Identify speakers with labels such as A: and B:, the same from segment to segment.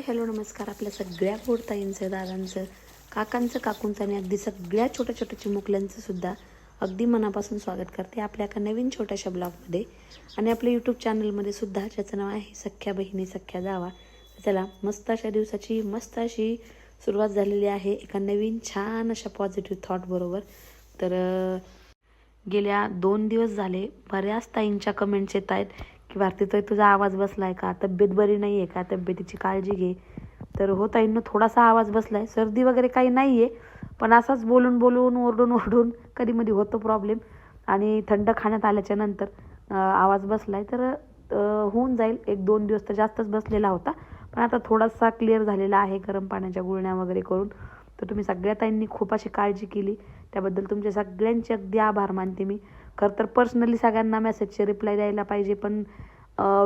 A: Hi hello नमस्कार आपल्या सगळ्या गोडताईंचं दादांचं काकांचं काकूंचं आणि अगदी सगळ्या छोट्या छोट्या चिमुकल्यांचं सुद्धा अगदी मनापासून स्वागत करते आपल्या एका नवीन छोट्याशा ब्लॉगमध्ये. आणि आपल्या यूट्यूब चॅनलमध्ये सुद्धा ज्याचं नाव आहे सख्या बहिणी सख्या जावा. चला मस्त अशा दिवसाची मस्त अशी सुरुवात झालेली आहे एका नवीन छान अशा पॉझिटिव्ह थॉटबरोबर तर गेल्या दोन दिवस झाले बऱ्याच ताईंच्या कमेंट्स येत आहेत की भारती तुझा आवाज बसलाय का? तब्येत बरी नाही आहे का? तब्येतीची काळजी घे. तर हो ताईंना थोडासा आवाज बसलाय. सर्दी वगैरे काही नाही आहे पण असाच बोलून बोलून ओरडून ओरडून कधीमध्ये होतो प्रॉब्लेम आणि थंड खाण्यात आल्याच्यानंतर अं, आवाज बसलाय. तर होऊन जाईल. एक दोन दिवस तर जास्तच बसलेला होता. पण आता थोडासा क्लिअर झालेला आहे गरम पाण्याच्या गुळण्या वगैरे करून. तर तुम्ही सगळ्या ताईंनी खूप अशी काळजी केली. त्याबद्दल तुमच्या सगळ्यांचे अगदी आभार मानते मी. खरं तर पर्सनली सगळ्यांना मेसेजचे रिप्लाय द्यायला पाहिजे पण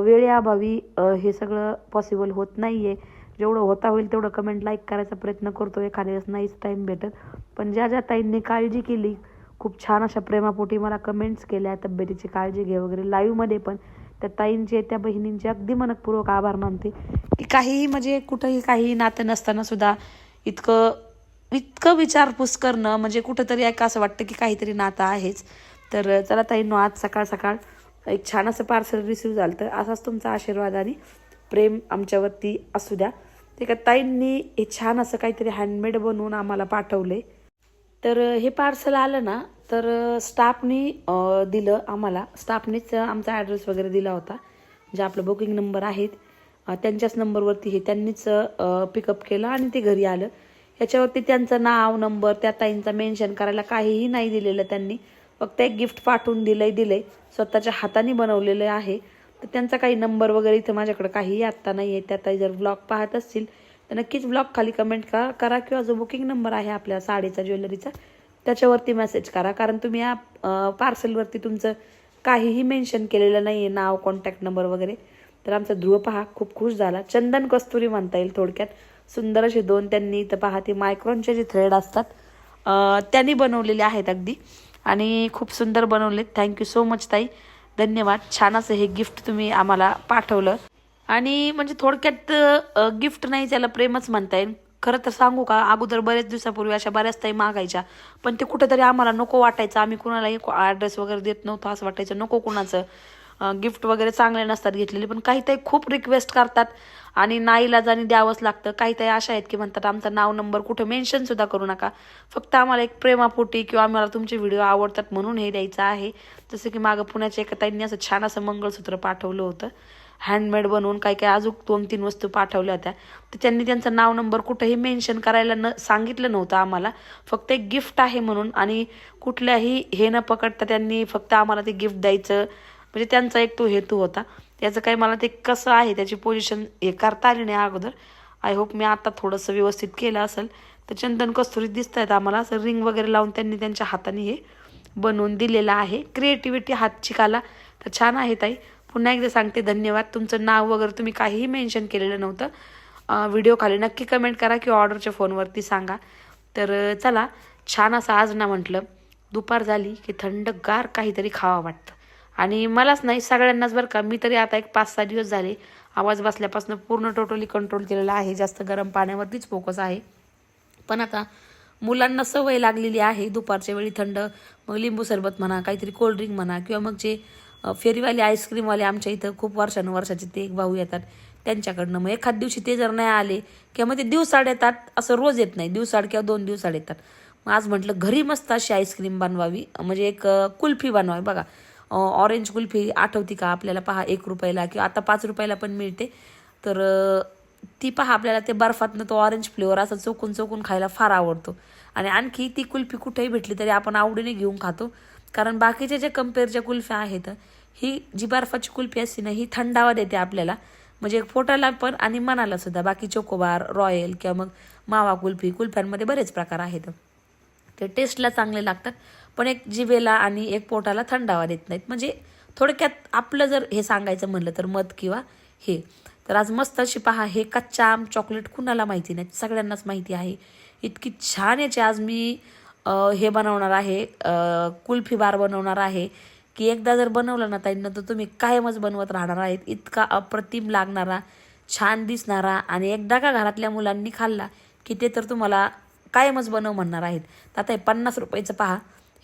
A: वेळेअभावी हे सगळं पॉसिबल होत नाही आहे जेवढं होता होईल तेवढं कमेंट लाईक करायचा प्रयत्न करतो. एखाद्या वेळेस नाहीच टाईम भेटत. पण ज्या ज्या ताईंनी काळजी केली खूप छान अशा प्रेमापोटी मला कमेंट्स केल्या तब्येतीची काळजी घे वगैरे लाईव्हमध्ये पण त्या ताईंचे त्या बहिणींचे अगदी मनपूर्वक आभार मानते. की काहीही म्हणजे कुठंही काही नातं नसताना सुद्धा इतकं इतकं विचारपूस करणं म्हणजे कुठंतरी ऐका असं वाटतं की काहीतरी नातं आहेच. तर चला ताईंनो आज सकाळ सकाळ एक छान असं पार्सल रिसिव्ह झालं तर असाच तुमचा आशीर्वाद आणि प्रेम आमच्यावरती असू द्या. ते का ताईंनी हे छान असं काहीतरी हँडमेड बनवून आम्हाला पाठवले. तर हे पार्सल आलं ना तर स्टाफनी दिलं आम्हाला. स्टाफनीच आमचा ॲड्रेस वगैरे दिला होता जे आपलं बुकिंग नंबर आहेत. त्यांच्याच नंबरवरती हे त्यांनीच पिकअप केलं आणि ते घरी आलं. ह्याच्यावरती त्यांचं नाव नंबर त्या ताईंचा मेन्शन करायला काहीही नाही दिलेलं त्यांनी. फक्त एक गिफ्ट पाठवून दिलंय दिलंय. स्वतःच्या हाताने बनवलेलं आहे. तर त्यांचा काही नंबर वगैरे इथं माझ्याकडे काहीही आत्ता नाही आहे त्यातही जर ब्लॉग पाहत असतील तर नक्कीच ब्लॉग खाली कमेंट करा करा किंवा जो बुकिंग नंबर आहे आपल्या साडीचा ज्वेलरीचा त्याच्यावरती मेसेज करा. कारण तुम्ही या पार्सलवरती तुमचं काहीही मेन्शन केलेलं नाही आहे नाव कॉन्टॅक्ट नंबर वगैरे. तर आमचा ध्रुव पहा खूप खुश झाला. चंदन कस्तुरी म्हणता येईल थोडक्यात. सुंदर असे दोन त्यांनी इथं पहा ते मायक्रॉनचे जे थ्रेड असतात त्यांनी बनवलेले आहेत अगदी. आणि खूप सुंदर बनवले थँक्यू सो मच ताई. धन्यवाद. छान असं हे गिफ्ट तुम्ही आम्हाला पाठवलं. आणि म्हणजे थोडक्यात गिफ्ट नाही त्याला प्रेमच म्हणता येईल. खरं तर सांगू का अगोदर बऱ्याच दिवसापूर्वी अशा बऱ्याच ताई मागायच्या. पण ते कुठेतरी आम्हाला नको वाटायचं. आम्ही कुणालाही ॲड्रेस वगैरे देत नव्हतो असं वाटायचं. नको कुणाचं. गिफ्ट वगैरे चांगले नसतात घेतलेले पण काही ताई खूप रिक्वेस्ट करतात. आणि नाईलाजाने द्यावंच लागतं. काही ताई अशा आहेत की म्हणतात आमचं नाव नंबर कुठं मेन्शन सुद्धा करू नका. फक्त आम्हाला एक प्रेमापोटी किंवा आम्हाला तुमचे व्हिडिओ आवडतात म्हणून हे द्यायचं आहे. जसं की मागं पुण्याच्या एका ताईंनी असं छान असं मंगळसूत्र पाठवलं होतं. हँडमेड बनवून काही काही अजून दोन तीन वस्तू पाठवल्या होत्या. तर त्यांनी त्यांचं नाव नंबर कुठंही मेन्शन करायला न सांगितलं नव्हतं आम्हाला. फक्त एक गिफ्ट आहे म्हणून आणि कुठल्याही हे न पकडता त्यांनी फक्त आम्हाला ते गिफ्ट द्यायचं. म्हणजे त्यांचा एक तो हेतू होता. त्याचं काही मला ते कसं आहे त्याची पोझिशन हे करता आली नाही अगोदर. आय होप मी आता थोडंसं व्यवस्थित केलं असेल. तर चंदन कस्तुरी दिसत आहेत आम्हाला. असं रिंग वगैरे लावून त्यांनी त्यांच्या हाताने हे बनवून दिलेलं आहे. क्रिएटिव्हिटी हातची कला तर छान आहे ताई. पुन्हा एकदा सांगते धन्यवाद. तुमचं नाव वगैरे तुम्ही काहीही मेन्शन केलेलं नव्हतं. व्हिडिओ खाली नक्की कमेंट करा किंवा ऑर्डरच्या फोनवरती सांगा. तर चला. छान असं आज ना म्हटलं दुपार झाली की थंडगार काहीतरी खावा वाटतं. आणि मलाच नाही सगळ्यांनाच बरं का मी तरी आता एक पाच सहा दिवस झाले आवाज बसल्यापासून पूर्ण टोटली कंट्रोल केलेला आहे जास्त गरम पाण्यावरतीच फोकस आहे. पण आता मुलांना सवय लागलेली आहे दुपारच्या वेळी थंड मग लिंबू सरबत म्हणा काहीतरी कोल्ड्रिंक म्हणा किंवा मग जे फेरीवाले आईस्क्रीमवाले आमच्या इथं खूप वर्षानुवर्षाचे ते एक भाऊ येतात त्यांच्याकडनं. मग एखाद दिवशी ते जर नाही आले किंवा मग ते दिवसाड येतात असं रोज येत नाही दिवसाड किंवा दोन दिवसाड येतात. मग आज म्हटलं घरी मस्त अशी आईस्क्रीम बनवावी म्हणजे एक कुल्फी बनवावी बघा. ऑरेंज कुल्फी आठवती का? आपल्याला पहा एक रुपयाला किंवा आता पाच रुपयाला पण मिळते. तर ती पहा आपल्याला ते बर्फातनं तो ऑरेंज फ्लेवर असं चोकून चोकून खायला फार आवडतो. आणि आणखी ती कुल्फी कुठेही भेटली तरी आपण आवडीने घेऊन खातो. कारण बाकीच्या ज्या कम्पेअरच्या कुल्फ्या आहेत ही जी बर्फाची कुल्फी असते ना ही थंडावा देते आपल्याला. म्हणजे पोटाला पण आणि मनाला सुद्धा. बाकी चोकोबार रॉयल किंवा मग मावा कुल्फी कुल्फ्यांमध्ये बरेच प्रकार आहेत. ते टेस्टला चांगले लागतात. पण एक जिभेला आणि एक पोटाला थंडावा देत नाहीत. म्हणजे थोडक्यात आपलं जर हे सांगायचं म्हणलं तर मध किंवा हे तर आज मस्त अशी पहा हे कच्चा आम चॉकलेट कुणाला माहिती नाही सगळ्यांनाच माहिती आहे. इतकी छान याची आज मी हे बनवणार आहे कुल्फी बार बनवणार आहे की एकदा जर बनवलं ना ताईंना तर तुम्ही कायमच बनवत राहणार आहेत. इतका अप्रतिम लागणारा छान दिसणारा आणि एकदा का घरातल्या मुलांनी खाल्ला की ते तर तुम्हाला कायमच बनव म्हणणार आहेत. तर आता हे पन्नास रुपयाचं पहा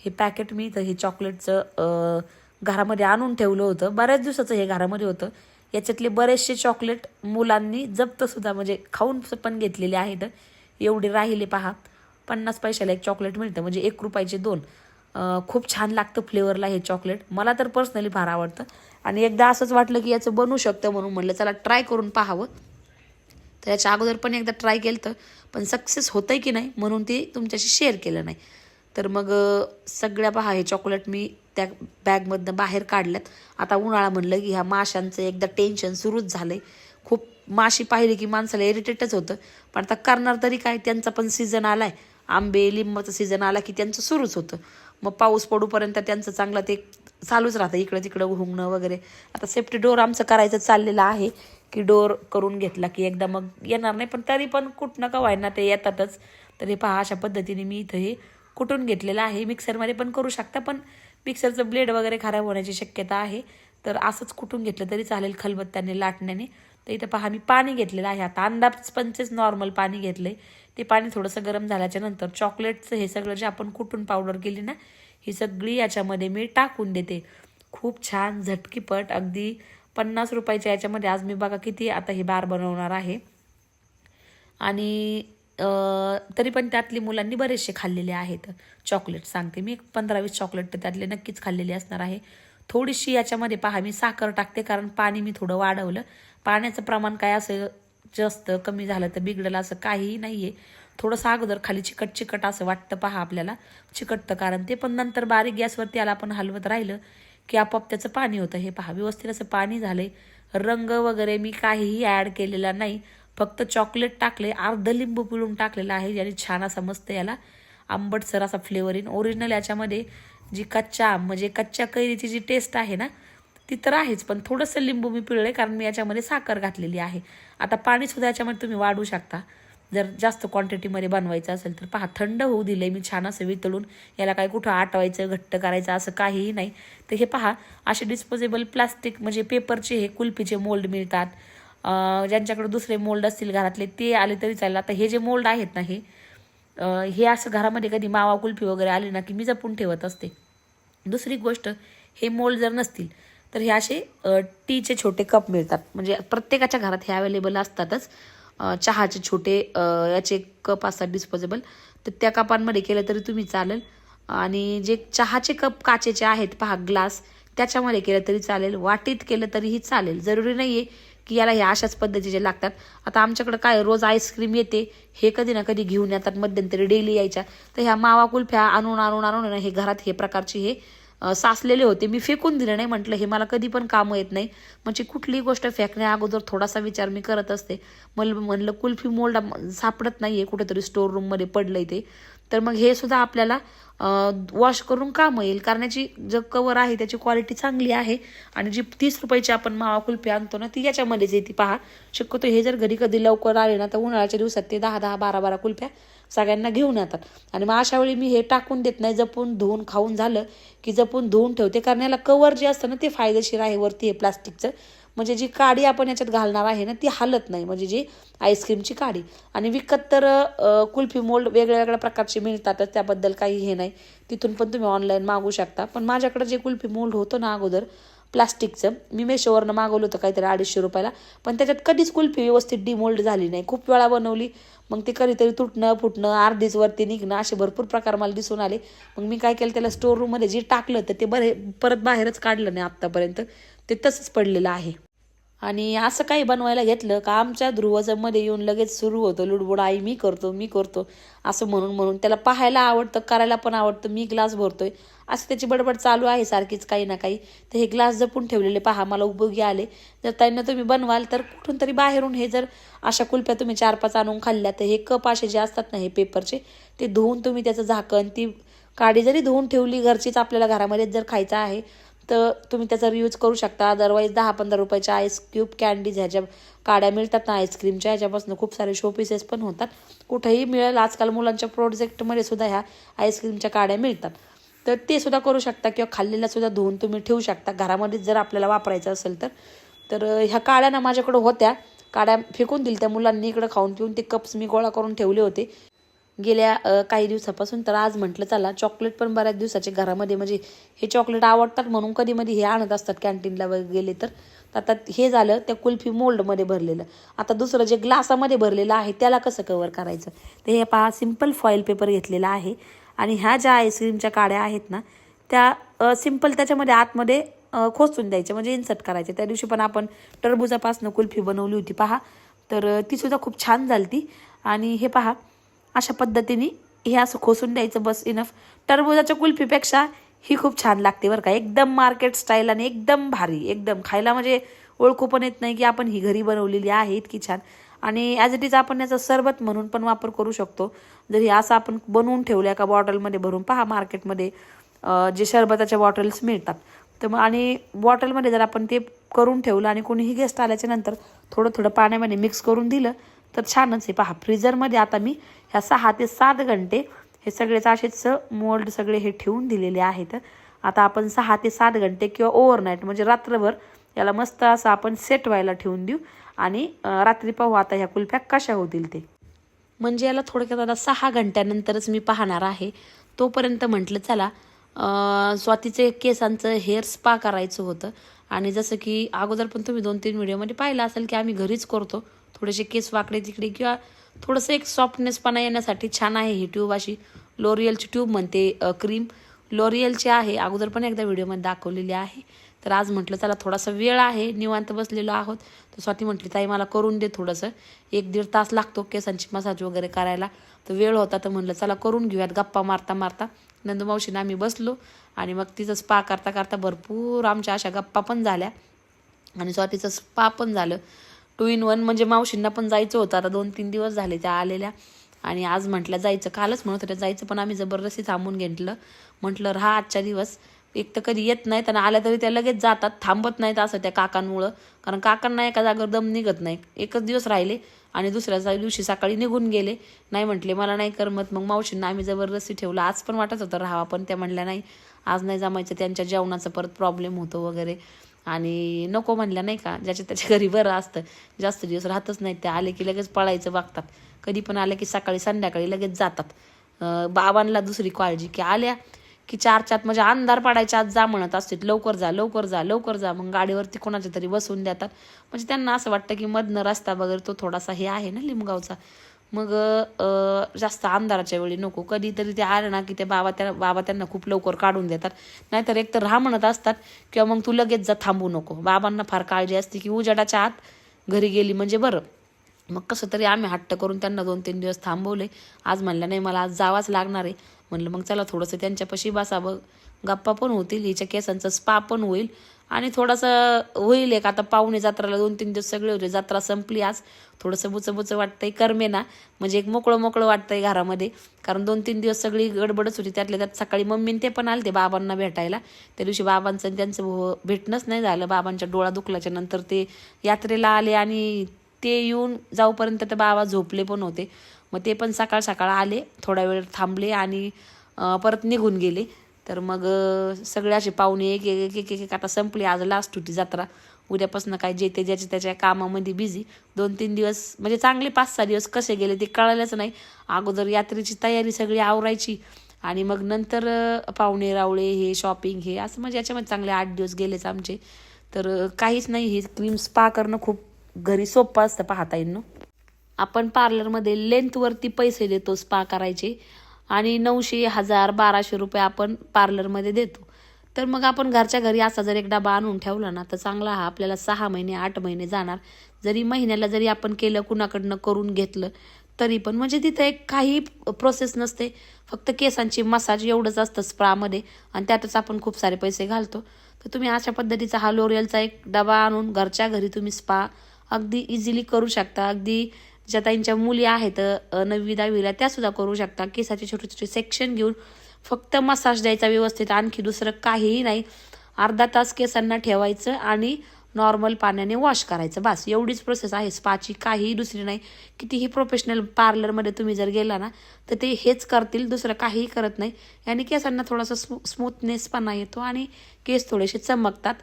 A: हे पॅकेट मी इथं हे चॉकलेटचं घरामध्ये आणून ठेवलं होतं. बऱ्याच दिवसाचं हे घरामध्ये होतं. याच्यातले बरेचसे चॉकलेट मुलांनी जप्तसुद्धा म्हणजे खाऊन पण घेतलेले आहेत. एवढे राहिले पहा. पन्नास पैशाला एक चॉकलेट मिळतं. म्हणजे एक रुपयाचे दोन. खूप छान लागतं फ्लेवरला हे चॉकलेट मला तर पर्सनली फार आवडतं. आणि एकदा असंच वाटलं की याचं बनू शकतं म्हणून म्हणलं चला ट्राय करून पाहावं. तर याच्या अगोदर पण एकदा ट्राय केलं तर पण सक्सेस होतंय की नाही म्हणून ते तुमच्याशी शेअर केलं नाही. तर मग सगळ्या पहा हे चॉकलेट मी त्या बॅगमधनं बाहेर काढल्यात. आता उन्हाळा म्हणलं की ह्या माशांचं एकदा टेन्शन सुरूच झालं आहे खूप माशी पाहिली की माणसाला इरिटेटच होतं. पण आता करणार तरी काय? त्यांचा पण सीझन आहे आंबे लिंबाचा सीझन आला की त्यांचं सुरूच होतं. मग पाऊस पडूपर्यंत त्यांचं चांगलं ते चालूच राहतं इकडं तिकडं हुंगणं वगैरे. आता सेफ्टी डोर आमचं करायचं चाललेलं आहे की डोर करून घेतला की एकदा मग येणार नाही. पण तरी पण कुठनं का व्हायना ते येतातच. तर हे पहा अशा पद्धतीने मी इथं हे कुटून घेतलेलं आहे. मिक्सरमध्ये पण करू शकता पण मिक्सरचं ब्लेड वगैरे खराब होण्याची शक्यता आहे. तर असंच कुटून घेतलं तरी चालेल खलबत्त्याने लाटण्याने. तर इथं पहा मी पाणी घेतलेलं आहे. आता अंदाज पंचेच नॉर्मल पाणी घेतलंय. ते पाणी थोडंसं गरम झाल्याच्यानंतर चॉकलेटचं हे सगळं जे आपण कुटून पावडर केली ना ही सगळी याच्यामध्ये मी टाकून देते. खूप छान झटकीपट अगदी पन्नास रुपयाच्या याच्यामध्ये. आज मी बघा किती आता हे बार बनवणार आहे. आणि तरी पण त्यातली मुलांनी बरेचसे खाल्लेले आहेत. चॉकलेट सांगते मी. एक पंधरा वीस चॉकलेट तर त्यातले नक्कीच खाल्लेले असणार आहे. थोडीशी याच्यामध्ये पहा मी साखर टाकते कारण पाणी मी थोडं वाढवलं. पाण्याचं प्रमाण काय असं जास्त कमी झालं तर बिघडलं असं काहीही नाही आहे थोडंसं अगोदर खाली चिकट चिकट असं वाटतं पहा आपल्याला. चिकटतं कारण ते. पण नंतर बारीक गॅसवरती आला आपण हलवत राहिलं की आपोआप त्याचं पाणी होतं. हे पहा व्यवस्थित असं पाणी झालंय. रंग वगैरे मी काहीही ॲड केलेला नाही. फक्त चॉकलेट टाकले अर्ध लिंबू पिळून टाकलेलं आहे याने छान असा मस्त याला आंबटसर असा फ्लेवर येईन. ओरिजिनल याच्यामध्ये जी कच्च्या आंब म्हणजे कच्च्या कैरीची जी टेस्ट आहे ना ती तर आहेच पण थोडंसं लिंबू मी पिळले कारण मी याच्यामध्ये साखर घातलेली आहे. आता पाणीसुद्धा याच्यामध्ये तुम्ही वाढू शकता. जर जास्त क्वांटिटीमध्ये बनवायचं असेल तर पहा थंड होऊ दिलंय मी छान असं वितळून. याला काय कुठं आटवायचं घट्ट करायचं असं काहीही नाही. तर हे पहा असे डिस्पोजेबल प्लास्टिक म्हणजे पेपरचे हे कुल्फीचे मोल्ड मिळतात. ज्यांच्याकडे दुसरे मोल्ड असतील घरातले ते आले तरी चालेल आता हे जे मोल्ड आहेत ना हे हे असं घरामध्ये कधी मावा कुल्फी वगैरे आली ना की मी जपून ठेवत असते. दुसरी गोष्ट हे मोल्ड जर नसतील तर हे असे टीचे छोटे कप मिळतात. म्हणजे प्रत्येकाच्या घरात हे अवेलेबल असतातच. चहाचे छोटे याचे कप असतात डिस्पोजेबल तर त्या कपांमध्ये केलं तरी तुम्ही चालेल. आणि जे चहाचे कप काचेचे आहेत पहा ग्लास त्याच्यामध्ये केलं तरी चालेल. वाटीत केलं तरीही चालेल. जरुरी नाही आहे की याला हे अशाच पद्धतीचे लागतात. आता आमच्याकडे काय रोज आईस्क्रीम येते हे कधी ना कधी घेऊन येतात मध्यंतरी डेली यायच्या. तर ह्या मावा कुल्फ्या आणून आणून आणून हे घरात हे प्रकारचे हे साचलेले होते. मी फेकून दिले नाही म्हटलं हे मला कधी पण कामं येत नाही. म्हणजे कुठलीही गोष्ट फेकण्या अगोदर थोडासा विचार मी करत असते. मला म्हणलं कुल्फी मोल्ड सापडत नाहीये कुठेतरी स्टोर रूममध्ये पडलंय ते. तर मग हे सुद्धा आपल्याला वॉश करून काम येईल. कारण याची जो कवर आहे त्याची क्वालिटी चांगली आहे. आणि जी तीस रुपयाची आपण मावा कुल्फी आणतो ना ती याच्यामध्येच येते. पहा शक्यतो हे जर घरी कधी लवकर आले ना तर उन्हाळ्याच्या दिवसात ते दहा दहा बारा बारा कुल्फ्या सगळ्यांना घेऊन येतात. आणि मग अशा वेळी मी हे टाकून देत नाही. जपून धुवून खाऊन झालं की जपून धुवून ठेवते. कारण याला कवर जे असतं ना ते फायदेशीर आहे वरती हे प्लास्टिकचं म्हणजे जी काडी आपण याच्यात घालणार आहे ना ती हालत नाही. म्हणजे जी आईस्क्रीमची काडी. आणि विकत तर कुल्फी मोल्ड वेगळ्या वेगळ्या प्रकारचे मिळतातच त्याबद्दल काही हे नाही. तिथून पण तुम्ही ऑनलाईन मागू शकता. पण माझ्याकडे जे कुल्फी मोल्ड होतं ना अगोदर प्लास्टिकचं मी मेशोवरनं मागवलं होतं काहीतरी अडीचशे रुपयाला. पण त्याच्यात कधीच कुल्फी व्यवस्थित डिमोल्ड झाली नाही. खूप वेळा बनवली. मग ते कधीतरी तुटणं फुटणं अर्धीच वरती निघणं असे भरपूर प्रकार मला दिसून आले. मग मी काय केलं त्याला स्टोर रूममध्ये जे टाकलं तर ते बरे परत बाहेरच काढलं नाही आत्तापर्यंत. ते तसंच पडलेलं आहे. आणि असं काही बनवायला घेतलं का आमच्या ध्रुवजमध्ये येऊन लगेच सुरू होतं लुडबुड आई मी करतो मी करतो. असं म्हणून म्हणून. त्याला पाहायला आवडतं करायला पण आवडतं. मी ग्लास भरतोय. असं त्याची बडबड चालू आहे सारखीच काही ना काही. तर हे ग्लास जपून ठेवलेले पहा मला उपयोगी आले. जर त्यांना तुम्ही बनवाल तर कुठून तरी बाहेरून हे जर अशा कुल्प्या तुम्ही चार पाच आणून खाल्ल्या तर हे कप असे जे असतात ना हे पेपरचे ते धुवून तुम्ही त्याचं झाकण ती काडी जरी धुवून ठेवली घरचीच आपल्याला घरामध्येच जर खायचं आहे तर तुम्ही त्याचा यूज करू शकता. अदरवाईज दहा पंधरा रुपयाच्या आईस क्यूब कॅन्डीज ह्याच्या काड्या मिळतात ना आईस्क्रीमच्या ह्याच्यापासून खूप सारे शोपीसेस पण होतात. कुठेही मिळेल. आजकाल मुलांच्या प्रोजेक्टमध्ये सुद्धा ह्या आईस्क्रीमच्या काड्या मिळतात. तर ते सुद्धा करू शकता किंवा खाल्लेल्या सुद्धा धुवून तुम्ही ठेवू शकता. घरामध्ये जर आपल्याला वापरायचं असेल तर. तर ह्या काड्या ना माझ्याकडं होत्या. काड्या फेकून दिल त्या मुलांनी. इकडं खाऊन पिऊन ते कप्स मी गोळा करून ठेवले होते. गेल्या काही दिवसापासून. तर आज म्हटलं चला चॉकलेट पण बऱ्याच दिवसाचे घरामध्ये म्हणजे हे चॉकलेट आवडतात म्हणून कधी मध्ये हे आणत असतात कॅन्टीनला वगैरे गेले तर. आता हे झालं त्या कुल्फी मोल्डमध्ये भरलेलं. आता दुसरं जे ग्लासामध्ये भरलेलं आहे त्याला कसं कवर करायचं? तर हे पहा सिंपल फॉईल पेपर घेतलेला आहे. आणि ह्या ज्या आईस्क्रीमच्या काड्या आहेत ना त्या सिंपल त्याच्यामध्ये आतमध्ये खोचून द्यायचे म्हणजे इन्सर्ट करायचे. त्या दिवशी पण आपण टरबुजापासनं कुल्फी बनवली होती पहा. तर तीसुद्धा ती सुद्धा खूप छान झाली ती आणि हे पहा अशा पद्धतीने हे असं खोसून द्यायचं बस इनफ टरबुजाच्या कुल्फीपेक्षा ही खूप छान लागते बरं का. एकदम मार्केट स्टाईल आणि एकदम भारी एकदम. खायला म्हणजे ओळखू पण येत नाही की आपण ही घरी बनवलेली आहे इतकी छान. आणि ॲज इट इज आपण याचा सरबत म्हणून पण वापर करू शकतो. जर हे असं आपण बनवून ठेवलं एका बॉटलमध्ये भरून पहा मार्केटमध्ये जे सरबताच्या बॉटल्स मिळतात. तर मग आणि बॉटलमध्ये जर आपण ते करून ठेवलं आणि कोणीही गेस्ट आल्याच्यानंतर थोडं थोडं पाण्यामध्ये मिक्स करून दिलं तर छानच आहे. पहा फ्रीजरमध्ये आता मी ह्या सहा ते सात घंटे हे सगळेच असेच मोल्ड सगळे हे ठेवून दिलेले आहेत. आता आपण सहा ते सात घंटे किंवा ओव्हरनाईट म्हणजे रात्रभर याला मस्त असं आपण सेट व्हायला ठेवून देऊ. आणि रात्री पाहू आता ह्या कुल्फ्या कशा होतील ते. म्हणजे याला थोडक्यात आता सहा घंट्यानंतरच मी पाहणार आहे. तोपर्यंत म्हटलं चला स्वातीचे केसांचं हेअर स्पा करायचं होतं. आणि जसं की अगोदर पण तुम्ही दोन तीन व्हिडिओमध्ये पाहिलं असेल की आम्ही घरीच करतो. थोडेसे केस वाकडे तिकडे किंवा थोडंसं एक सॉफ्टनेसपणा येण्यासाठी छान आहे ही ट्यूब अशी. लोरियलची ट्यूब म्हणते क्रीम लोरियलची आहे अगोदर पण एकदा व्हिडिओमध्ये दाखवलेली आहे. तर आज म्हटलं चला थोडासा वेळ आहे निवांत बसलेलो आहोत. तर स्वाती म्हटली ताई मला करून दे थोडंसं. एक दीड तास लागतो केसांची मसाज वगैरे करायला. तर वेळ होता तर म्हटलं चला करून घेऊयात. गप्पा मारता मारता नंदमावशीनं आम्ही बसलो आणि मग तिचं स्पा करता करता भरपूर आमच्या अशा गप्पा पण झाल्या आणि स्वातीचं स्पा पण झालं. टू इन वन म्हणजे मावशींना पण जायचं होतं. आता दोन तीन दिवस झाले त्या आलेल्या. आणि आज म्हटलं जायचं. कालच म्हणत होत्या जायचं पण आम्ही जबरदस्ती थांबून घेतलं. म्हटलं राहा आजच्या दिवस. एक तर कधी येत नाहीत आणि आल्या तरी त्या लगेच जातात. थांबत नाहीत असं त्या काकांमुळं. कारण काकांना एका जागेवर दम निघत नाही. एकच दिवस राहिले आणि दुसऱ्या दिवशी सकाळी निघून गेले. नाही म्हटले मला नाही करमत. मग मावशींना आम्ही जबरदस्ती ठेवलं. आज पण वाटत होतं राहावा. पण त्या म्हणल्या नाही आज नाही जमायचं. त्यांच्या जेवणाचा परत प्रॉब्लेम होतो वगैरे. आणि नको म्हणल्या नाही का ज्याच्या त्याच्या घरी बरं असतं जास्त दिवस राहतच नाहीत ते आले की लगेच पळायचं बघतात कधी पण आले की सकाळी संध्याकाळी लगेच जातात. बाबांना दुसरी काळजी की आल्या की चार चार म्हणजे अंधार पडायच्या आज जा म्हणत असते लवकर जा लवकर जा लवकर जा मग गाडीवरती कोणाच्या तरी बसवून देतात. म्हणजे त्यांना असं वाटतं की मधनं रस्ता वगैरे तो थोडासा हे आहे ना लिमगावचा. मग जास्त अंधाराच्या वेळी नको. कधीतरी ते आले ना की ते बाबा त्या बाबा त्यांना खूप लवकर काढून देतात. नाहीतर एक तर राहा म्हणत असतात किंवा मग तू लगेच जा थांबू नको. बाबांना फार काळजी असते की उजाडाच्या आत घरी गेली म्हणजे बरं. मग कसं तरी आम्ही हट्ट करून त्यांना दोन तीन दिवस थांबवले. आज म्हणलं नाही मला आज जावाच लागणार आहे. म्हणलं मग चला थोडंसं त्यांच्यापाशी बसावं. गप्पा पण होतील. हिच्या केसांचं स्पा पण होईल. आणि थोडंसं होईल एक. आता पाहुणे जत्राला दोन तीन दिवस सगळे होते. जत्रा संपली आज. थोडंसं बुचं वाटतंय. करमे ना. म्हणजे एक मोकळं मोकळं वाटतंय घरामध्ये. कारण दोन तीन दिवस सगळी गडबडच होती. त्यातल्या त्यात सकाळी मम्मीन ते पण आले ते बाबांना भेटायला. त्या दिवशी बाबांचं आणि त्यांचं भो- भेटणंच नाही झालं. बाबांच्या डोळा दुखल्याच्या नंतर ते यात्रेला आले आणि ते येऊन जाऊपर्यंत ते बाबा झोपले पण होते. मग ते पण सकाळ सकाळ आले. थोडा वेळ थांबले आणि परत निघून गेले. तर मग सगळे असे पाहुणे एक एक एक एक एक आता संपली आज लास्ट होती जत्रा. उद्यापासून काय जे ते ज्याच्या त्याच्या कामामध्ये बिझी दोन तीन दिवस म्हणजे चांगले पाच सहा दिवस कसे गेले ते कळालंच नाही. अगोदर यात्रेची तयारी सगळी आवरायची. आणि मग नंतर पाहुणे रावळे हे शॉपिंग हे असं म्हणजे याच्यामध्ये चांगले आठ दिवस गेलेच आमचे. तर काहीच नाही हे क्रीम स्पा करणं खूप घरी सोपं असतं पाहता येईल आपण पार्लरमध्ये लेंथवरती पैसे देतो स्पा करायचे. आणि नऊशे हजार बाराशे रुपये आपण पार्लरमध्ये देतो. तर मग आपण घरच्या घरी असा जर एक डबा आणून ठेवला ना तर चांगला हा आपल्याला सहा महिने आठ महिने जाणार. जरी महिन्याला जरी आपण केलं कुणाकडनं करून घेतलं तरी पण. म्हणजे तिथं एक काही प्रोसेस नसते. फक्त केसांची मसाज एवढंच असतं स्प्रामध्ये आणि त्यातच आपण खूप सारे पैसे घालतो. तर तुम्ही अशा पद्धतीचा हा लोरियलचा एक डबा आणून घरच्या घरी तुम्ही स्पा अगदी इझिली करू शकता. अगदी ज्या ताईंच्या मुली आहेत नववी दहावीला त्या सुद्धा करू शकता. केसाचे छोटे छोटे सेक्शन घेऊन फक्त मसाज द्यायचा व्यवस्थित. आणखी दुसरं काहीही नाही. अर्धा तास केसांना ठेवायचं आणि नॉर्मल पाण्याने वॉश करायचं. बस एवढीच प्रोसेस आहे. स्पाची काहीही दुसरी नाही. कितीही प्रोफेशनल पार्लरमध्ये तुम्ही जर गेला ना तर ते हेच करतील. दुसरं काहीही करत नाही. याने केसांना थोडासा स्मू स्मूथनेसपणा येतो आणि केस थोडेसे चमकतात.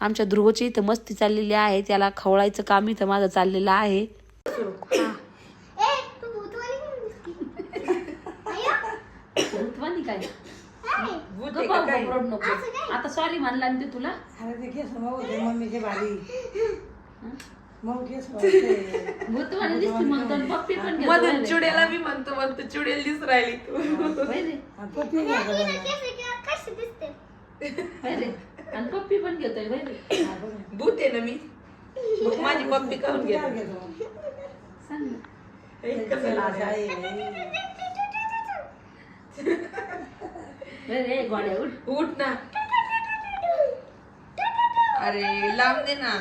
A: आमच्या ध्रुवची इथं मस्ती चाललेली आहे. त्याला खवळायचं काम इथं माझं चाललेलं आहे. भूतवानी काय गप्प बाबा, रडू नको. आता सॉरी म्हणला ना ते तुला
B: अरे ते केस मम्मीचे भारी केस
A: दिसते म्हणतो आणि पप्पी पण घेतो.
C: मधून. चुडेला मी म्हणतो म्हणतो चुडेल दिस राहिली तू
A: होय रे.
B: आणि पप्पी घ्यायचं बघा.
A: होय रे. आणि पप्पी पण घेतोय होय रे.
C: भूत आहे ना मी मग माझी पप्पी घेत
B: घेतो?
A: सांग ना. उठ.
C: उठ ना. अरे लावून दे ना.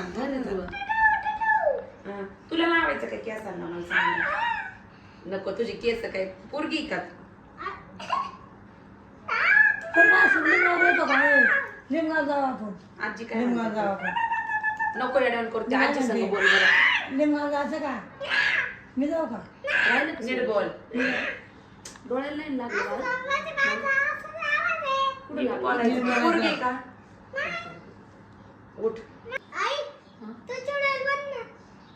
C: तुला. लावायचं काय? मला सांग. नको तुझी केस काय? पोरगी का?
B: हे? जाऊ आपण
C: आजी काय?
B: जाऊ आपण
C: नको येड्यावर करते आजी संग बोल बरं.
B: जायचं का? मी जाऊ का?
A: राहिलं का?
C: नीट बोल.
A: डोळ्याला नाही लागलं. का? कुठं लागलं?
C: बोलायचं पोरगी आहे का? उठ.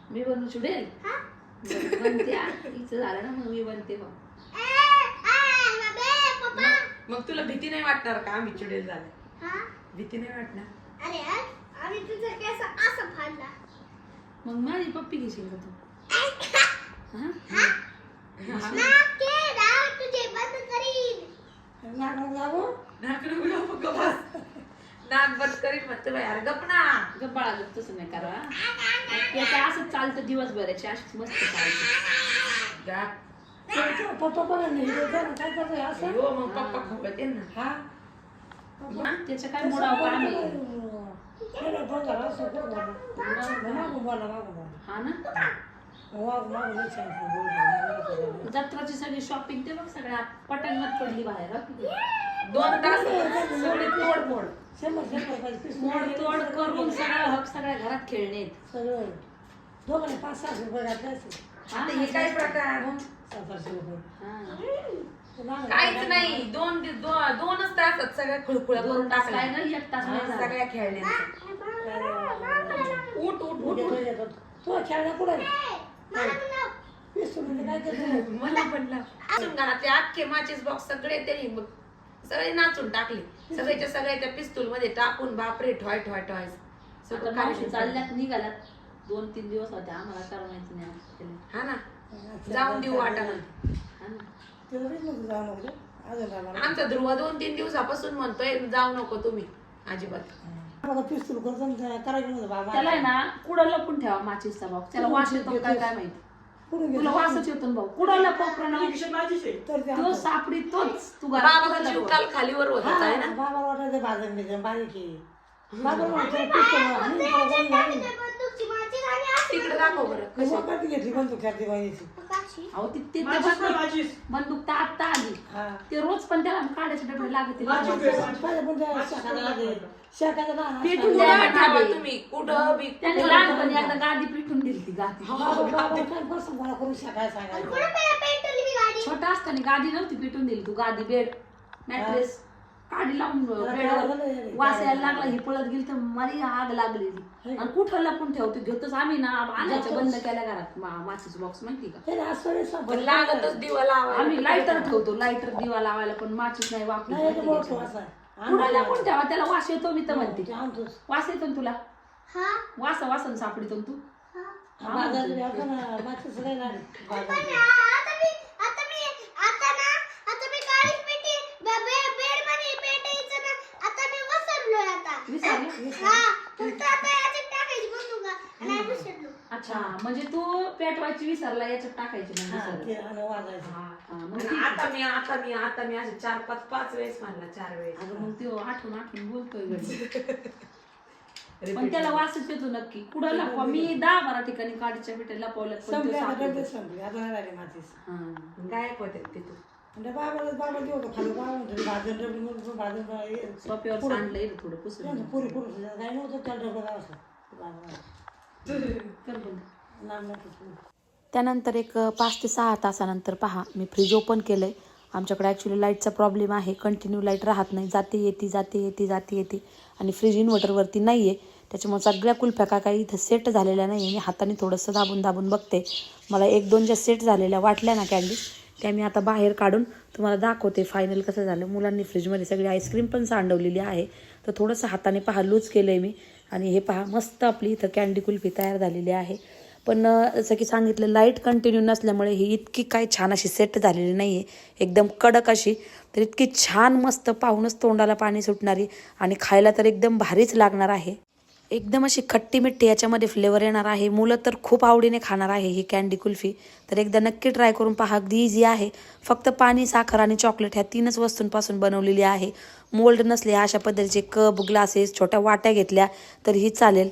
A: मी बनवू चुडेल? बरं, बनते. आ. हिचं झालं ना मग मी बनते बा
C: मग तुला भीती नाही वाटणार का? आम्ही चुडेल झाले. भीती नाही वाटणार?
D: आणि तुझं केस असं फाडला.
A: मग माझी पप्पी घेशील का तू? हा?
D: ना के ना तुझे बंद करीन.
B: नाकाला जाऊ
C: नाक नको लावू गं बस. नाक बंद करीन म्हणते बाई अरे गप ना.
A: गप्प बाळा गप्प तसं नाही करा. त्याचं असं चालतं दिवसभराची अशीच मस्त चालते.
B: पप्पा बघा ना काय करतोय असं
C: हो मग पप्पा खोकते ना.
B: हा?
A: त्याचं काय मोडावं हा ना जत्राची सगळी शॉपिंग ते बघ सगळ्या पटांगणात पडली बाहेर. हं.
C: दोन तास सगळे तोड मोड
A: मोड तोड करून सगळं हक सगळ्या घरात खेळणे. आहेत.
B: पाच सहाशे रुपये घातले असते
A: हा
C: हे काय प्रकार?
B: रुपये.
A: हा.
C: काहीच नाही. दोन दि- दो- दोनच तास आहेत. सगळ्या खुळखुळ्या
A: दोन
C: करून
A: तास
C: टाकल्या. हा. सगळ्या खेळण्या उठ उठ उठ.
B: तू कुठे? काय करतो
C: मला पण लाव. अजून घरातले अख्खे माचीस बॉक्स सगळे त्यांनी मग सगळे नाचून टाकले. सगळ्याच्या सगळ्या त्या पिस्तूल मध्ये टाकून बापरे ठॉय ठॉय ठॉय. सगळं
A: चालल्यात निघाल्यात. दोन तीन दिवस होते. आम्हाला करमायचं नाही.
C: हा ना. जाऊन देऊ वाटाणा.
A: हा ना.
B: तिला जाऊ नको.
C: आमचा ध्रुव दोन तीन दिवसापासून म्हणतोय जाऊ नको तुम्ही अजिबात.
B: बाबा पिस्तूल करतो करायचं नव्हतं बाबा.
A: त्याला आहे ना कुठं लपून ठेवा माचीसचा बॉक्स त्याला वास येतो काय काय माहिती?
B: कुठून
A: तुला वासच येतो ना भाऊ. कुठं लपव प्रणव?
B: तर ते
A: तो सापडी तोच. तू
C: बाबाचा जीव? काल खालीवर होत होता आहे ना?
B: बाबा वाटायचं भाजन बिजन बारीक आहे. बाबा पिस्तूल आणि.
C: तिकडे दाखव बरं
B: मग कधी घेतली बंदूक
A: अहो ती ते ते बंदूक बंदूक तर आत्ता आली
B: हा
A: ते रोज पण त्याला काढायचे डबडे लागते
B: पाहिजे पण त्या शाखाला लागले. शाखाचं लहान
A: पेटून
B: असतं.
A: द्या
C: कुठं ठेवा
A: गादी.
C: तुम्ही कुठं बी
A: त्याने लहानपणी एकदा गादी पिटून दिली ती गादी
B: बाबा बाबा काय बसून गोळा करून
A: छोटा असताना गादी नव्हती पिटून दिली तू गादी बेड मॅट्रेस काडी लावून बेडवर वास यायला लागला ही पळत गेली तर मला आग लागलेली आणि कुठं लपून ठेवतो? घेतोच आम्ही ना. आणायचं बंद केल्या घरात. माचीचं बॉक्स माहिती का.
C: पण लागतच दिवा लावा
A: आम्ही लायटर ठेवतो लायटर दिवा लावायला पण माचीच नाही वापरत. कुठं लपून ठेवा? त्याला वास येतो मी तर म्हणते.
B: ते आणतोच.
A: वास येतो ना तुला?
D: हा.
A: वास वासन सापडितो ना तू?
D: हा.
B: बाजारात बी आता ना मागचं सगळे लागले. बाजारात.
D: पण आता मी आता मी आता ना आता मी काळीच पेटी बे- बे- बेडमध्ये पेटायचं ना आता मी विसरलोय आता
A: विसरली?
D: हा फक्त आता याच्यात टाकायची बंदूक आणि विसरलो
A: अच्छा म्हणजे तू पेटवायची विसरला याच्यात टाकायची
B: हा, वाजायचं.
A: हा, मग
C: आणि
A: ठीक.
C: आता मी आता मी आता मी असे चार पाच पाच वेळेस म्हणला चार वेळेस
A: अगं मग तो आठवून आठवून बोलतोय पण त्याला वासच येतो नक्की कुठं लपवा मी दहा बारा ठिकाणी काडीच्या पिठे लपवल्यात पण तो
B: आता
A: सापडतो.
B: डबे संपले. आता नाही राहिले मातीस.
A: हा.
C: गायक होते तिथून
B: बाबाला बाबा देऊ खाली बाबा म्हणून
A: सोप्यावर थोडं पुसून
B: पुरी काही नव्हतं त्या असं. नाम.
A: त्यानंतर एक पाच ते सहा तासानंतर पहा मी फ्रीज ओपन केलं आहे आमच्याकडे ॲक्च्युली लाईटचा प्रॉब्लेम आहे. कंटिन्यू लाइट राहत नाही. जाते येते जाते येते जाते येते. आणि फ्रीज इन्व्हर्टरवरती नाही आहे त्याच्यामुळे सगळ्या कुल्फ्या का काही इथं सेट झालेल्या नाही मी हाताने थोडंसं दाबून दाबून बघते. मला एक दोन ज्या सेट झालेल्या वाटल्या ना कॅन्डीज त्या मी आता बाहेर काढून तुम्हाला दाखवते फायनल कसं झालं. मुलांनी फ्रीजमध्ये सगळी आईस्क्रीम पण सांडवलेली आहे. तर थोडंसं हाताने पहा लूज केलं आहे मी. आणि हे पहा मस्त आपली इथं कॅन्डी कुल्फी तयार झालेली आहे. पण जसं की सांगितलं लाइट कंटिन्यू नसल्यामुळे ही इतकी काय छान अशी सेट झालेली नाही आहे एकदम कडक अशी. तर इतकी छान मस्त पाहूनच तोंडाला पाणी सुटणारी आणि खायला तर एकदम भारीच लागणार आहे. एकदम अशी खट्टी मिठ्ठी याच्यामध्ये फ्लेवर येणार आहे. मुलं तर खूप आवडीने खाणार आहे ही कँडी कुल्फी. तर एकदा नक्की ट्राय करून पहा. अगदी इझी आहे. फक्त पाणी साखर आणि चॉकलेट ह्या तीनच वस्तूंपासून बनवलेली आहे. मोल्ड नसले अशा पद्धतीचे कप ग्लासेस छोट्या वाट्या घेतल्या तर ही चालेल.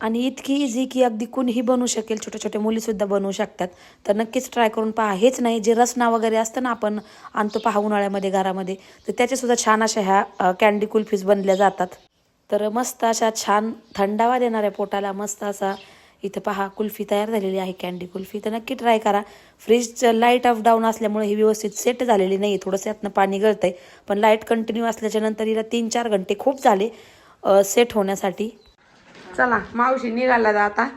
A: आणि इतकी इझी की अगदी कुणीही बनवू शकेल. छोट्या छोट्या मुलीसुद्धा बनवू शकतात. तर नक्कीच ट्राय करून पहा. हेच नाही जे रसना वगैरे असतं ना आपण आणतो पहा उन्हाळ्यामध्ये घरामध्ये तर त्याच्यासुद्धा छान अशा ह्या कॅन्डी कुल्फीज बनल्या जातात. तर मस्त अशा छान थंडावा देणाऱ्या पोटाला मस्त असा इथं पहा कुल्फी तयार झालेली आहे कॅन्डी कुल्फी. तर नक्की ट्राय करा. फ्रीजचं लाइट ऑफ डाऊन असल्यामुळे ही व्यवस्थित सेट झालेली नाही थोडंसं यातनं पाणी गळतंय. पण लाइट कंटिन्यू असल्याच्या नंतर हिला तीन चार घंटे खूप झाले सेट होण्यासाठी.
C: चला मावशी निघाला आता.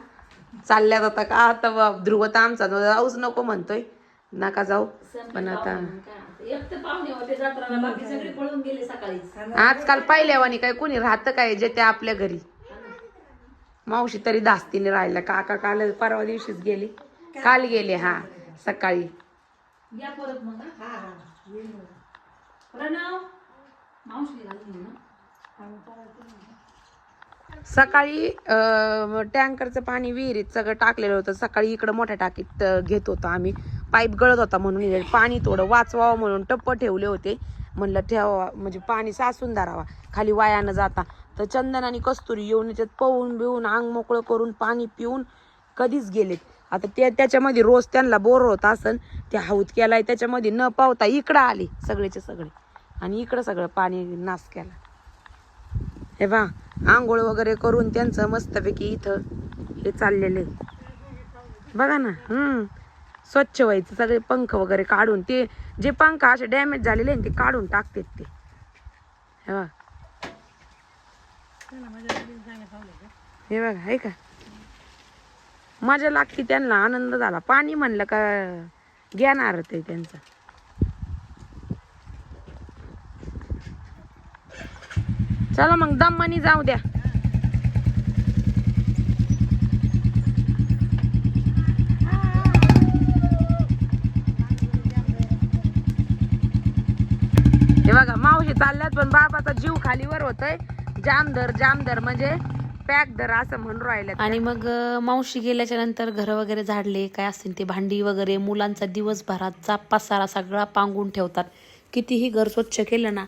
C: चालल्या जाता का? आता ब- ध्रुव तर आमचा जाऊच नको म्हणतोय. नका जाऊ. पण आता आजकाल पहिल्यावानी काय कोणी राहतं काय जे ते आपल्या घरी. मावशी तरी धास्तीने राहिल्या. काका काल परवा दिवशीच गेली. काल गेले हा सकाळी. सकाळी अं, टँकरचं पाणी विहिरीत सगळं टाकलेलं होतं. सकाळी इकडं मोठ्या टाकीत अं, घेत होतो आम्ही. पाईप गळत होता म्हणून पाणी थोडं वाचवावं म्हणून टप्प ठेवले होते. म्हणलं ठेवावा म्हणजे पाणी साचून धरावा. खाली वायानं जाता. तर चंदन आणि कस्तुरी येऊन त्यात पवून बिवून अंग मोकळं करून पाणी पिऊन कधीच गेलेत. आता ते त्याच्यामध्ये रोज त्यांना बोर होत असन ते हाऊत केलाय त्याच्यामध्ये न पावता इकडं आले सगळेचे सगळे. आणि इकडं सगळं पाणी नाश केला. हे बा आंघोळ वगैरे करून त्यांचं मस्तपैकी इथं हे चाललेलं आहे. बघा ना हम्म. स्वच्छ व्हायचं सगळे पंख वगैरे काढून ते जे पंख असे डॅमेज झालेले ते काढून टाकतात ते. हे बघा. हे बघा आहे का? मजा लागते त्यांना आनंद झाला. पाणी म्हणलं का घेणार ते त्यांचं. चला मग दम्मानी जाऊ द्या हे बघा मावशी चालल्यात पण बाबाचा जीव खालीवर होतोय. जामधर जामधर म्हणजे पॅक दर असं म्हणून राहिलं
A: आणि मग मावशी गेल्याच्यानंतर घर वगैरे झाडले काय असतील ते भांडी वगैरे मुलांचा दिवसभराचा पसारा सगळा पांगून ठेवतात. कितीही घर स्वच्छ केलं ना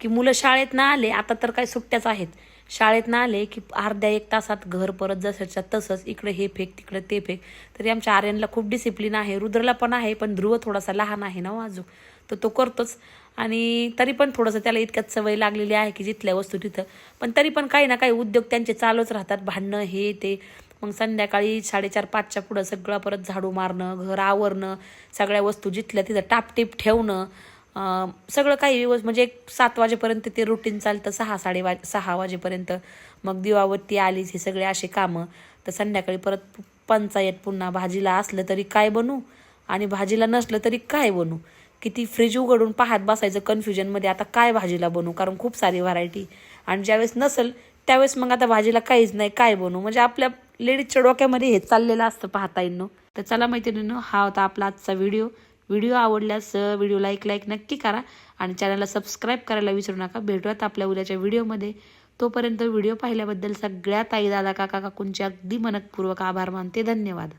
A: की मुलं शाळेत ना आले आता तर काय सुट्ट्याच आहेत. शाळेत ना आले की अर्ध्या एक तासात घर परत जसंच्या तसंच इकडे हे फेक तिकडे ते फेक. तरी आमच्या आर्यनला खूप डिसिप्लिन आहे रुद्रला पण आहे पण ध्रुव थोडासा लहान आहे ना हो अजून. तर तो करतोच. आणि तरी पण थोडंसं त्याला इतक्यात सवय लागलेली आहे की जिथल्या वस्तू तिथं. पण तरी पण काही ना काही उद्योग त्यांचे चालूच राहतात. भांडणं हे ते. मग संध्याकाळी साडेचार पाचच्या पुढं सगळं परत झाडू मारणं घर आवरणं सगळ्या वस्तू जिथल्या तिथं टापटीप ठेवणं सगळं काही दिवस म्हणजे एक सात वाजेपर्यंत ते रुटीन चालतं सहा साडे वाज सहा वाजेपर्यंत. मग दिवावती आलीच हे सगळे असे कामं. तर संध्याकाळी परत पंचायत पुन्हा भाजीला असलं तरी काय बनू? आणि भाजीला नसलं तरी काय बनू? किती फ्रीज उघडून पाहत बसायचं कन्फ्युजनमध्ये आता काय भाजीला बनवू? कारण खूप सारी व्हरायटी आणि ज्यावेळेस नसेल त्यावेळेस मग आता भाजीला काहीच नाही काय बनवू? म्हणजे आपल्या लेडीजच्या डोक्यामध्ये हे चाललेलं असतं पाहता येईन. तर चला मैत्रिणींनो हा होता आपला आजचा व्हिडिओ व्हिडिओ आवडल्यास व्हिडिओ लाईक लाईक नक्की करा. आणि चॅनलला सबस्क्राईब करायला विसरू नका. भेटूयात आपल्या उद्याच्या व्हिडिओमध्ये तोपर्यंत व्हिडिओ पाहिल्याबद्दल सगळ्या ताई दादा काका काकूंचे अगदी मनपूर्वक आभार मानते. धन्यवाद.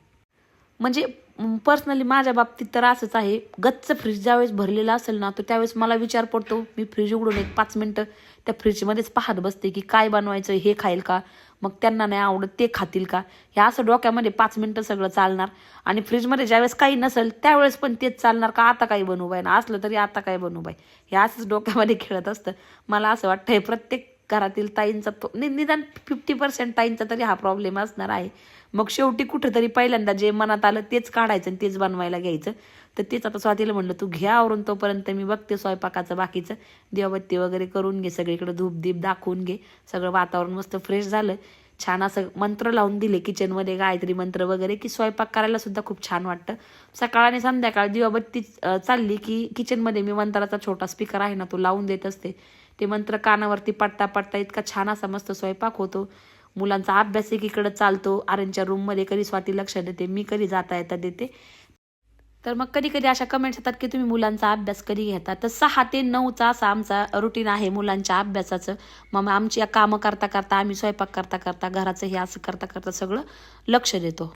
A: म्हणजे पर्सनली माझ्या बाबतीत तर असंच आहे. गच्च फ्रीज ज्यावेळेस भरलेलं असेल ना तर त्यावेळेस मला विचार पडतो मी फ्रीज उघडून एक पाच मिनटं त्या फ्रीजमध्येच पाहत बसते की काय बनवायचं हे खाईल का? मग त्यांना नाही आवडत ते खातील का? हे असं डोक्यामध्ये पाच मिनटं सगळं चालणार. आणि फ्रीजमध्ये ज्यावेळेस काही नसेल त्यावेळेस पण तेच चालणार का आता काही बनवू बाय ना असलं तरी आता काय बनवू बाय हे असंच डोक्यामध्ये खेळत असतं. मला असं वाटतं हे प्रत्येक घरातील ताईंचा तो नि- निदान फिफ्टी पर्सेंट ताईंचा तरी हा प्रॉब्लेम असणार आहे. मग शेवटी कुठेतरी पहिल्यांदा जे मनात आलं तेच काढायचं आणि तेच बनवायला घ्यायचं. तर तेच आता स्वातीला म्हणलं तू घ्या आवरून तोपर्यंत मी बघते स्वयंपाकाचं बाकीचं. दिवाबत्ती वगैरे करून घे सगळीकडे धूप दीप दाखवून घे. सगळं वातावरण मस्त फ्रेश झालं. छान असं मंत्र लावून दिले किचनमध्ये गायत्री मंत्र वगैरे की स्वयंपाक करायला सुद्धा खूप छान वाटतं. सकाळ आणि संध्याकाळ दिवाबत्ती चालली की किचनमध्ये मी मंत्राचा छोटा स्पीकर आहे ना तो लावून देत असते. ते मंत्र कानावरती पडता पडता इतका छान असा मस्त स्वयंपाक होतो. मुलांचा अभ्यास एकीकडे चालतो आर्यांच्या रूममध्ये कधी स्वाती लक्ष देते मी कधी जाता येता देते. तर मग कधी कधी अशा कमेंट्स येतात की तुम्ही मुलांचा अभ्यास कधी घेता? तर सहा ते नऊचा असा आमचा रुटीन आहे मुलांच्या अभ्यासाचं. मग आमची कामं करता करता आम्ही स्वयंपाक करता करता घराचं हे असं करता करता सगळं लक्ष देतो.